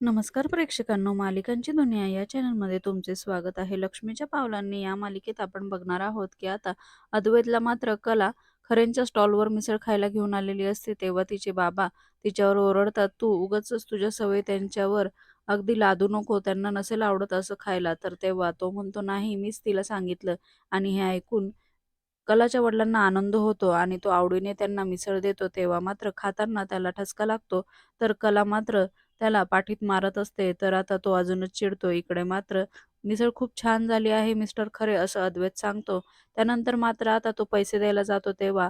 नमस्कार प्रेक्षकांनो, मालिकांची दुनिया या चॅनलमध्ये तुमचे स्वागत आहे. लक्ष्मीच्या पावलांनी या मालिकेत आपण बघणार आहोत की आता अद्वैतला मात्र कला खऱ्यांच्या स्टॉलवर मिसळ खायला घेऊन आलेली असते. तेव्हा तिचे बाबा तिच्यावर ओरडतात, "तू उगच तुझ्या सवय त्यांच्यावर अगदी लादू नको. त्यांना नसेल आवडत असं खायला." तर तेव्हा तो म्हणतो, "नाही, मीच तिला सांगितलं." आणि हे ऐकून कलाच्या वडिलांना आनंद होतो आणि तो आवडीने त्यांना मिसळ देतो. तेव्हा मात्र खाताना त्याला ठसका लागतो. तर कला मात्र त्याला पाठीत मारत असते. तर आता तो अजूनच चिडतो. इकडे मात्र "मिसळ खूप छान झाली आहे मिस्टर खरे" असं अद्वैत सांगतो. त्यानंतर मात्र आता तो पैसे द्यायला जातो तेव्हा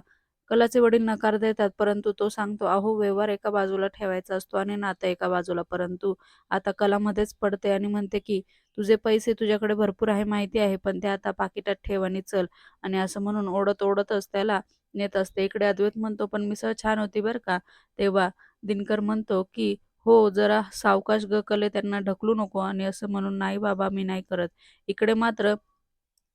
कलाचे वडील नकार देतात. परंतु तो सांगतो, "अहो, व्यवहार एका बाजूला ठेवायचा असतो आणि नातं एका बाजूला." परंतु आता कलामध्येच पडते आणि म्हणते की "तुझे पैसे तुझ्याकडे भरपूर आहे माहिती आहे, पण ते आता पाकिटात ठेव आणि चल." आणि असं म्हणून ओढत-ओढतच त्याला नेत असते. इकडे अद्वैत म्हणतो, "पण मिसळ छान होती बरं का." तेव्हा दिनकर म्हणतो की "हो, जरा सावकाश गं कले, त्यांना ढकलू नको." आणि असं म्हणून "नाही बाबा, मी नाही करत." इकडे मात्र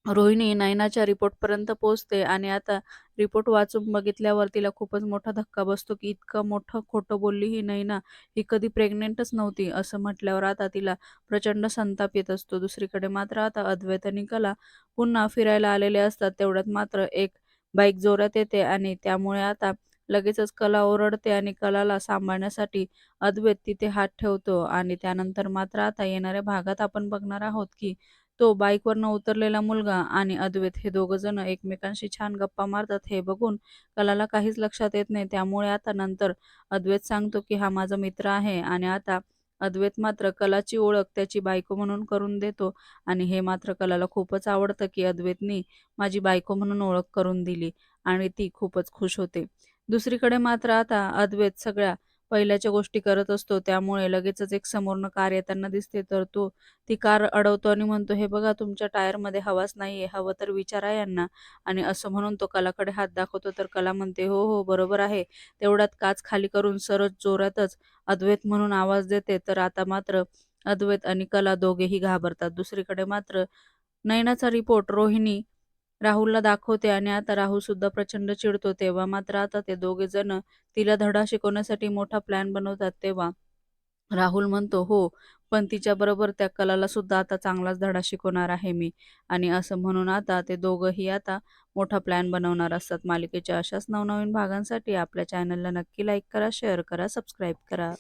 रोहिणी नयनाच्या रिपोर्टपर्यंत पोहोचते आणि आता रिपोर्ट वाचून बघितल्यावर तिला खूपच मोठा धक्का बसतो की इतकं मोठं खोटं बोलली ही नयना. ही कधी प्रेग्नेंटच नव्हती असं म्हटल्यावर आता तिला प्रचंड संताप येत असतो. दुसरीकडे मात्र आता अद्वैत आणि कला पुन्हा फिरायला आलेले असतात. तेवढ्यात मात्र एक बाईक जोरात येते आणि त्यामुळे आता लगेचच कला ओरडते आणि कलाला सांभाळण्यासाठी अद्वैत तिथे हात ठेवतो आणि त्यानंतर मात्र आता येणाऱ्या भागात आपण बघणार आहोत की तो बाईकवरनं उतरलेला मुलगा आणि अद्वैत हे दोघं जण एकमेकांशी छान गप्पा मारतात. हे बघून कलाला काहीच लक्षात येत नाही. त्यामुळे आता नंतर अद्वैत सांगतो की हा माझा मित्र आहे आणि आता अद्वैत मात्र कलाची ओळख त्याची बायको म्हणून करून देतो आणि हे मात्र कलाला खूपच आवडतं की अद्वैतनी माझी बायको म्हणून ओळख करून दिली आणि ती खूपच खुश होते. दुसरीकडे मात्र आता अद्वैत सगळ्या पहिल्याच्या गोष्टी करत असतो. त्यामुळे लगेचच एक समोरनं कार येताना दिसते. तर तो ती कार अडवतो आणि म्हणतो, "हे बघा तुमच्या टायरमध्ये हवाच नाहीये. हवं तर विचारा यांना." आणि असं म्हणून तो कलाकडे हात दाखवतो. तर कला म्हणते, "हो, हो, बरोबर आहे." तेवढ्यात काच खाली करून सरळ जोरातच अद्वैत म्हणून आवाज देते. तर आता मात्र अद्वैत आणि कला दोघेही घाबरतात. दुसरीकडे मात्र नयनाचा रिपोर्ट रोहिणी राहुलला दाखवते आणि आता राहुल सुद्धा प्रचंड चिडतो. तेव्हा मात्र आता ते दोघे जण तिला धडा शिकवण्यासाठी मोठा प्लॅन बनवतात. तेव्हा राहुल म्हणतो, "हो, पण तिच्याबरोबर त्या कलाला सुद्धा आता चांगलाच धडा शिकवणार आहे मी." आणि असं म्हणून आता ते दोघंही आता मोठा प्लॅन बनवणार असतात. मालिकेच्या अशाच नवनवीन भागांसाठी आपल्या चॅनलला नक्की लाईक करा, शेअर करा, सबस्क्राईब करा.